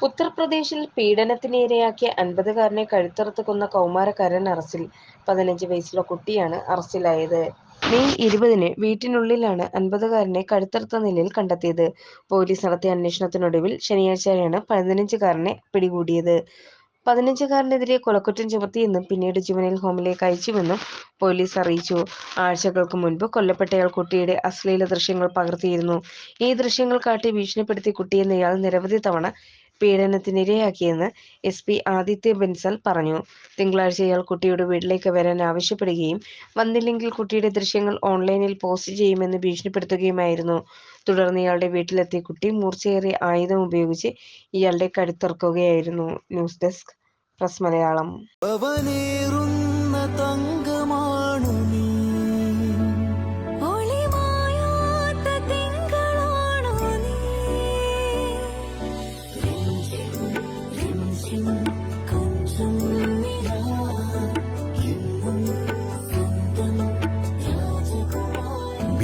ഉത്തർപ്രദേശിൽ പീഡനത്തിനിരയാക്കിയ അൻപതുകാരനെ കഴുത്തറുത്ത് കൊന്ന കൗമാരക്കാരൻ അറസ്റ്റിൽ പതിനഞ്ച് വയസ്സുള്ള കുട്ടിയാണ് അറസ്റ്റിലായത് മെയ് ഇരുപതിന് വീട്ടിനുള്ളിലാണ് അൻപതുകാരനെ കഴുത്തറുത്ത നിലയിൽ കണ്ടെത്തിയത്. പോലീസ് നടത്തിയ അന്വേഷണത്തിനൊടുവിൽ ശനിയാഴ്ചയാണ് പതിനഞ്ചുകാരനെ പിടികൂടിയത്. പതിനഞ്ചുകാരനെതിരെ കൊലക്കുറ്റം ചുമത്തിയെന്നും പിന്നീട് ജുവനൈൽ ഹോമിലേക്ക് അയച്ചുവെന്നും പോലീസ് അറിയിച്ചു. ആഴ്ചകൾക്ക് മുൻപ് കൊല്ലപ്പെട്ടയാൾ കുട്ടിയുടെ അശ്ലീല ദൃശ്യങ്ങൾ പകർത്തിയിരുന്നു. ഈ ദൃശ്യങ്ങൾ കാട്ടി ഭീഷണിപ്പെടുത്തി കുട്ടിയെന്ന ഇയാൾ നിരവധി തവണ പീഡനത്തിനിരയാക്കിയെന്ന് എസ് പി ആദിത്യ ബെൻസൽ പറഞ്ഞു. തിങ്കളാഴ്ച ഇയാൾ കുട്ടിയുടെ വീട്ടിലേക്ക് വരാൻ ആവശ്യപ്പെടുകയും വന്നില്ലെങ്കിൽ കുട്ടിയുടെ ദൃശ്യങ്ങൾ ഓൺലൈനിൽ പോസ്റ്റ് ചെയ്യുമെന്ന് ഭീഷണിപ്പെടുത്തുകയുമായിരുന്നു. തുടർന്ന് ഇയാളുടെ വീട്ടിലെത്തിയ കുട്ടി മൂർച്ചയേറിയ ആയുധം ഉപയോഗിച്ച് ഇയാളുടെ കടുത്തിറക്കുകയായിരുന്നു news desk press Malayalam. രാജകുമാരി